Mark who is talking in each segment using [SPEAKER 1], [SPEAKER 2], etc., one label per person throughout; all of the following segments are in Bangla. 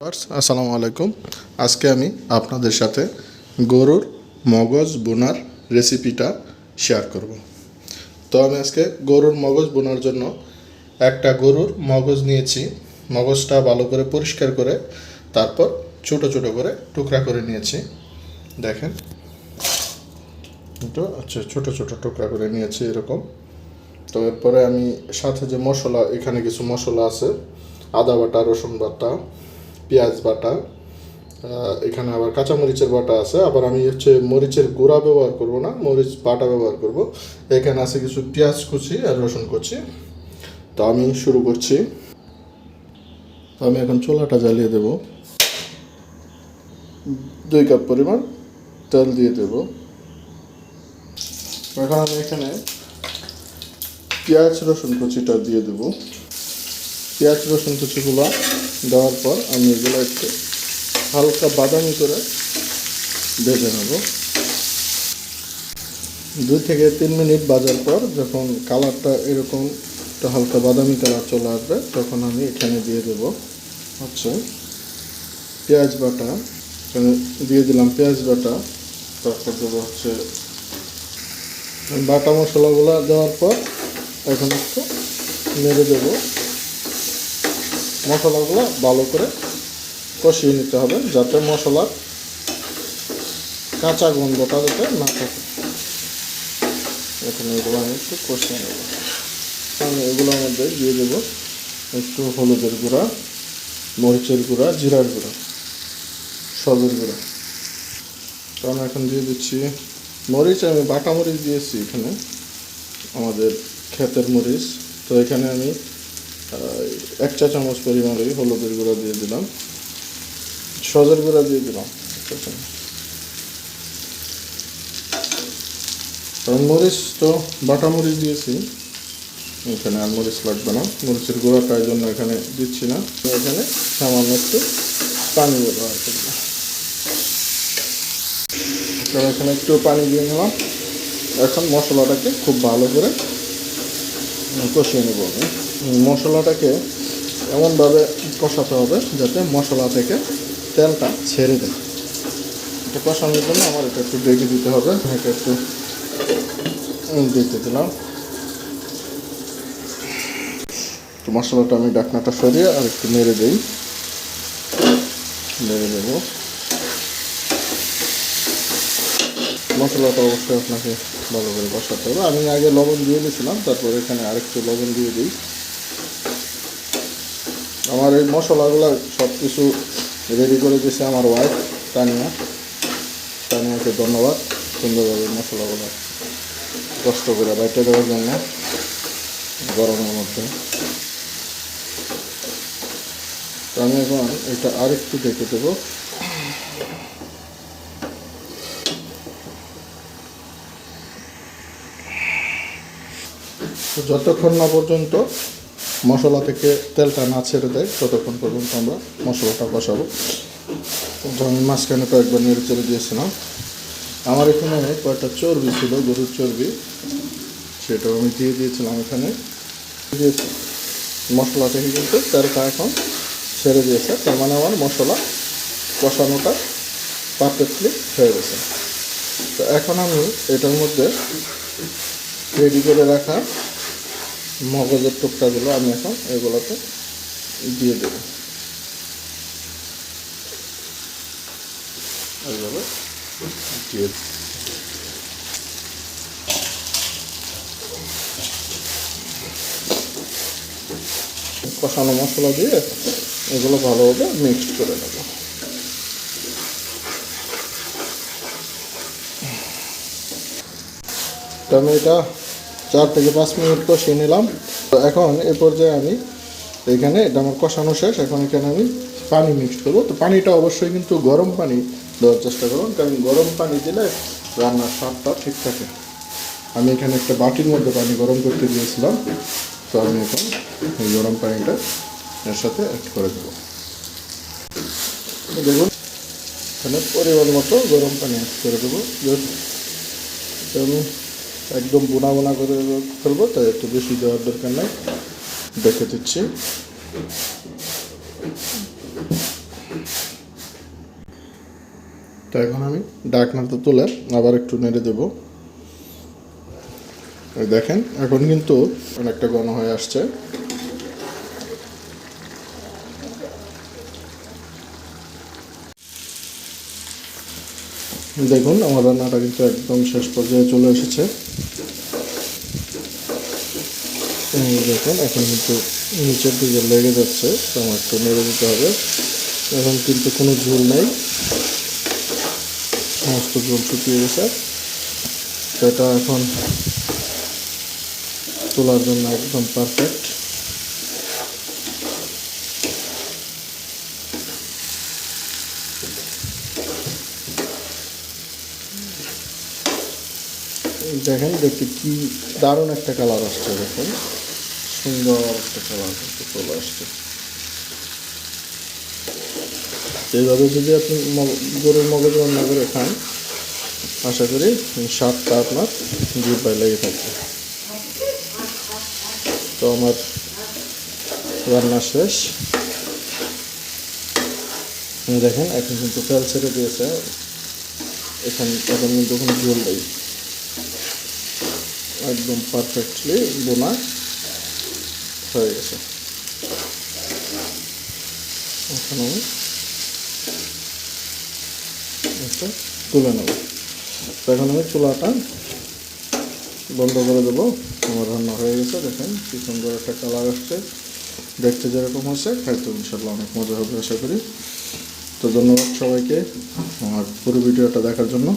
[SPEAKER 1] আসসালামু আলাইকুম। আজকে আমি আপনাদের সাথে গরুর মগজ বোনার রেসিপিটা শেয়ার করব। তো আমি আজকে গরুর মগজ বোনার জন্য একটা গরুর মগজ নিয়েছি। মগজটা ভালো করে পরিষ্কার করে তারপর ছোট ছোট করে টুকরা করে নিয়েছি। দেখেন তো আচ্ছা ছোট ছোট টুকরা করে নিয়েছি এরকম। তো এরপরে আমি সাথে যে মশলা, এখানে কিছু মশলা আছে, আদা বাটা, রসুন বাটা। পেঁয়াজ বাটা এখানে আবার কাঁচামরিচের বাটা আছে, আবার আমি হচ্ছে মরিচের গুঁড়া ব্যবহার করব না, মরিচ বাটা ব্যবহার করব। এখানে আছে কিছু পেঁয়াজ কুচি আর রসুন কুচি। তো আমি শুরু করছি। তো আমি এখন চুলাটা জ্বালিয়ে দেব। দুই কাপ পরিমাণ তেল দিয়ে দেব। এখন আমি এখানে পেঁয়াজ রসুন কুচিটা দিয়ে দেবো। পেঁয়াজ রসুন কুচিগুলো দেওয়ার পর আমি এগুলো একটু হালকা বাদামি করে ভেজে নেব। দুই থেকে তিন মিনিট বাজার পর যখন কালারটা এরকম একটু হালকা বাদামি কালার চলে আসবে, তখন আমি এখানে দিয়ে দেব হচ্ছে পেঁয়াজ বাটা। এখানে দিয়ে দিলাম পেঁয়াজ বাটা, তারপর দেবো হচ্ছে বাটা মশলাগুলো দেওয়ার পর এখন একটু নেড়ে দেবো। মশলাগুলো ভালো করে কষিয়ে নিতে হবে যাতে মশলার কাঁচা গন্ধটা যাতে না থাকে। এখন এগুলো আমি একটু কষিয়ে নেব। আমি এগুলোর মধ্যে দিয়ে দেব একটু হলুদের গুঁড়া, মরিচের গুঁড়া, জিরার গুঁড়া, সবের গুঁড়া। তো আমি এখন দিয়ে দিচ্ছি মরিচ, আমি বাটা মরিচ দিয়েছি এখানে, আমাদের ক্ষেতের মরিচ। তো এখানে আমি এক চা চামচ পরিমাণে হলুদের গুঁড়া দিয়ে দিলাম। সজের গুঁড়া দিয়ে দিলাম। কারণ মরিচ তো, বাটা মরিচ দিয়েছি। এখানে আর মরিচ লাগবে না। মরিচের গুঁড়াটা এই জন্য এখানে দিচ্ছি না। এখানে সামান্য একটু পানি ব্যবহার করব। তো এখানে একটু পানি দিয়ে নিলাম। এখন মশলাটাকে খুব ভালো করে কষিয়ে নেব আমি। মশলাটাকে এমনভাবে কষাতে হবে যাতে মশলা থেকে তেলটা ছেড়ে দেয়। এটা কষানোর জন্য আমার এটা একটু ডেকে দিতে হবে। এটা একটু দিতে দিলাম। তো মশলাটা আমি ডাকনাটা সরিয়ে আর একটু নেড়ে দিই। নেড়ে দেবো। মশলাটা অবশ্যই আপনাকে ভালো করে বসাতে হবে। আমি আগে লবণ দিয়ে দিয়েছিলাম, তারপর এখানে আরেকটু লবণ দিয়ে দিই। আমার এই মশলাগুলো সব কিছু রেডি করে দিয়েছে আমার ওয়াইফ তানিয়া। তানিয়াকে ধন্যবাদ সুন্দরভাবে মশলাগুলো কষ্ট করে বাইটে দেওয়ার জন্য গরমের মধ্যে। আমি এখন এটা আরেকটু ডেকে দেবো। যতক্ষণ না পর্যন্ত মশলা থেকে তেলটা না ছেড়ে দেয়, ততক্ষণ পর্যন্ত আমরা মশলাটা কষাবো তো আমি মাঝখানে কয়েকবার নেড়ে চেড়ে দিয়েছিলাম। আমার এখানে কয়েকটা চর্বি ছিল, গরুর চর্বি। সেটাও আমি দিয়ে দিয়েছিলাম এখানে। মশলা থেকে কিন্তু তেলটা এখন ছেড়ে দিয়েছে। তার মানে আমার মশলা কষানোটা পারফেক্টলি হয়ে গেছে। তো এখন আমি এটার মধ্যে রেডি করে রাখা মগজের টুকটাগুলো আমি এখন এগুলোতে দিয়ে দেব দিয়ে। কষানো মশলা দিয়ে এগুলো ভালোভাবে মিক্সড করে নেব এটা চার থেকে পাঁচ মিনিট কষিয়ে নিলাম। তো এখন এ পর্যায়ে আমি এখানে এটা আমার কষানো শেষ। এখন এখানে আমি পানি মিক্সড করব। তো পানিটা অবশ্যই কিন্তু গরম পানি দেওয়ার চেষ্টা করুন। কারণ গরম পানি দিলে রান্নার স্বাদটা ঠিক থাকে। আমি এখানে একটা বাটির মধ্যে পানি গরম করতে দিয়েছিলাম। তো আমি এখন এই গরম পানিটা এর সাথে অ্যাড করে দেবো। দেখুন, এখানে পরিমাণ মতো গরম পানি অ্যাড করে দেবো। একদম বোনা বোনা করে ফেলব, তাই একটু বেশি দেওয়ার দরকার নাই। দেখে দিচ্ছি। তো এখন আমি ডাকনাটা তুলে আবার একটু নেড়ে দেব। দেখেন, এখন কিন্তু অনেকটা ঘন হয়ে আসছে। দেখুন, আমার রান্নাটা কিন্তু একদম শেষ পর্যায়ে চলে এসেছে এই দেখুন এখন কিন্তু নিচের দিকে লেগে যাচ্ছে, তো নেড়ে দিতে হবে। এখন কিন্তু কোনো ঝোল নেই। সমস্ত ঝোল শুকিয়ে গেছে। তো এটা এখন তোলার জন্য একদম পারফেক্ট দেখেন, দেখতে কি দারুণ একটা কালার আসছে, দেখেন। সুন্দর একটা কালার কিন্তু চলে আসছে। এইভাবে যদি আপনি গরুর মগজ রান্না করে খান, আশা করি স্বাদটা আপনার জিব্বায় লেগে থাকবে। তো আমার রান্না শেষ। দেখেন, এখন কিন্তু তেল ছেড়ে দিয়েছে। এখান এখন কিন্তু কোনো জল নেই। একদম পারফেক্টলি বোনা হয়ে গেছে। এখন আমি এটা তুলে নেব। এখন আমি চুলাটা বন্ধ করে দেবো। আমার রান্না হয়ে গেছে, দেখেন কি সুন্দর একটা কালার আসছে। দেখতে যেরকম হচ্ছে খাইতে ইনশাল্লাহ অনেক মজা হবে আশা করি। তো ধন্যবাদ সবাইকে আমার পুরো ভিডিওটা দেখার জন্য।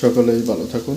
[SPEAKER 1] সকলেই ভালো থাকুন।